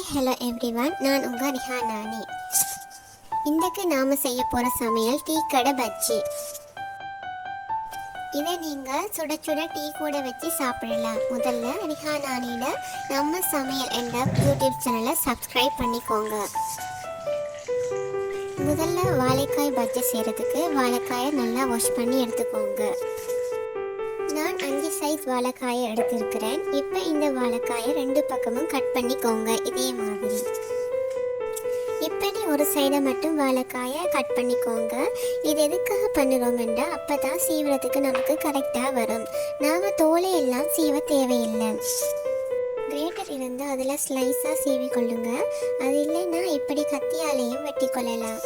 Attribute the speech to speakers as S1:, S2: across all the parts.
S1: Hi hello everyone நான் உங்கள் ரிஹா நானி. இன்றைக்கு நாம் செய்ய போகிற சமையல் டீ கடை பஜ்ஜி. இதை நீங்கள் சுட சுட டீ கூட வச்சு சாப்பிடலாம். முதல்ல ரிஹா நானியோட நம்ம சமையல் என்ற யூடியூப் சேனலை சப்ஸ்கிரைப் பண்ணிக்கோங்க. முதல்ல வாழைக்காய் பஜ்ஜி செய்கிறதுக்கு வாழைக்காயை நல்லா வாஷ் பண்ணி எடுத்துக்கோங்க. சைஸ் வாழைக்காயை எடுத்திருக்கிறேன். இப்போ இந்த வாழைக்காயை ரெண்டு பக்கமும் கட் பண்ணிக்கோங்க இதே மாதிரி. இப்படி ஒரு சைடை மட்டும் வாழைக்காயை கட் பண்ணிக்கோங்க. இது எதுக்காக பண்ணுறோம் என்றால் அப்போ தான் சீவுறதுக்கு நமக்கு கரெக்டாக வரும். நாம் தோலை எல்லாம் சீவ தேவையில்லை. கிரேட்டர் இருந்து அதில் ஸ்லைஸாக சீவி கொள்ளுங்க அது இல்லைன்னா இப்படி கத்தியாலேயும் வெட்டி கொள்ளலாம்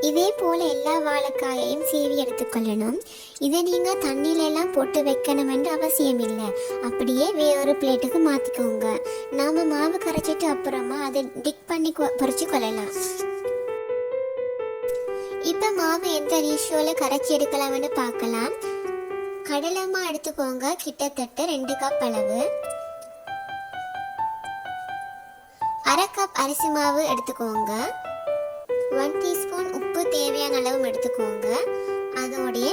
S1: இதே போல் எல்லா வாழைக்காயையும் சீவி எடுத்துக்கொள்ளணும் இதை நீங்கள் தண்ணியில எல்லாம் போட்டு வைக்கணுமென்று அவசியம் இல்லை அப்படியே வேறொரு பிளேட்டுக்கு மாற்றிக்கோங்க நாம் மாவு கரைச்சிட்டு அப்புறமா அதை டிக் பண்ணி கொ- கொள்ளலாம். இப்போ மாவு எந்த ரேஷியோவில் கரைச்சி எடுக்கலாம்னு பார்க்கலாம். கடலமா எடுத்துக்கோங்க. கிட்டத்தட்ட ரெண்டு கப் அளவு. அரை கப் அரிசி மாவு எடுத்துக்கோங்க. ஒன் டீஸ்பூன் உப்பு தேவையான அளவு எடுத்துக்கோங்க. அதோடைய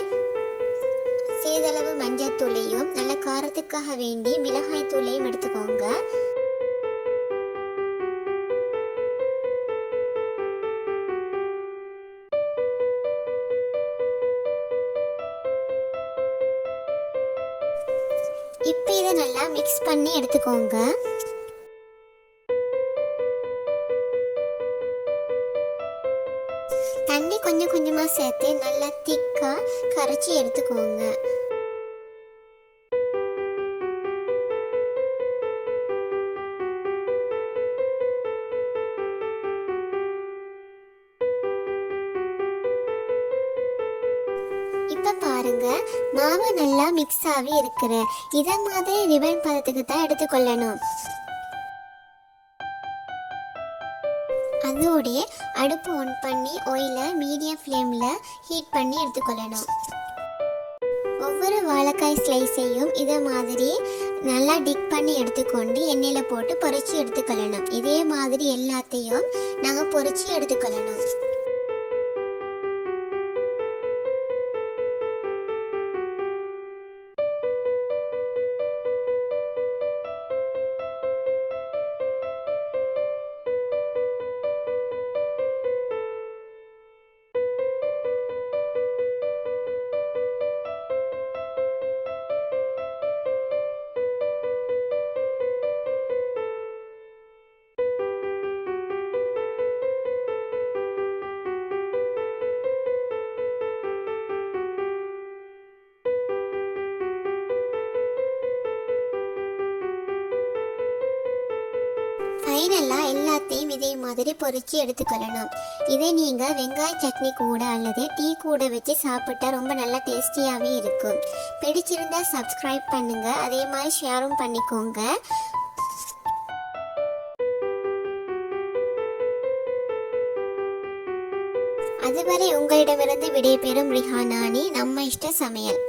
S1: சிறிதளவு மஞ்சள் தூளையும் நல்ல காரத்துக்காக வேண்டி மிளகாய் தூளையும் எடுத்துக்கோங்க. இப்போ இதை நல்லா மிக்ஸ் பண்ணி எடுத்துக்கோங்க. கொஞ்சம் கொஞ்சமாக சேர்த்து நல்லா திக்காக கரைச்சி எடுத்துக்கோங்க. இப்போ பாருங்க மாவு நல்லா மிக்ஸ் ஆகி இருக்கிற. இதை மாதிரி ரிபன் பதத்துக்கு தான் எடுத்துக்கொள்ளணும். அதோடைய அடுப்பு ஆன் பண்ணி ஆயிலை மீடியம் ஃப்ளேமில் ஹீட் பண்ணி எடுத்துக்கொள்ளணும். ஒவ்வொரு வாழைக்காய் ஸ்லைஸையும் இதை மாதிரி நல்லா டிக் பண்ணி எடுத்துக்கொண்டு எண்ணெயில் போட்டு பொறிச்சு எடுத்துக்கொள்ளணும். இதே மாதிரி எல்லாத்தையும் நாங்கள் பொறிச்சு எடுத்துக்கொள்ளணும். ஃபைனலாக எல்லாத்தையும் இதே மாதிரி பொரிச்சு எடுத்துக்கொள்ளணும் இதை நீங்கள் வெங்காய சட்னி கூட அல்லது டீ கூட வச்சு சாப்பிட்டா ரொம்ப நல்லா டேஸ்டியாகவே இருக்கும். பிடிச்சிருந்தா சப்ஸ்கிரைப் பண்ணுங்கள் அதே மாதிரி ஷேரும் பண்ணிக்கோங்க. அதுவரை உங்களிடமிருந்து விடைபெறும் ரிஹானானி நம்ம இஷ்ட சமையல்.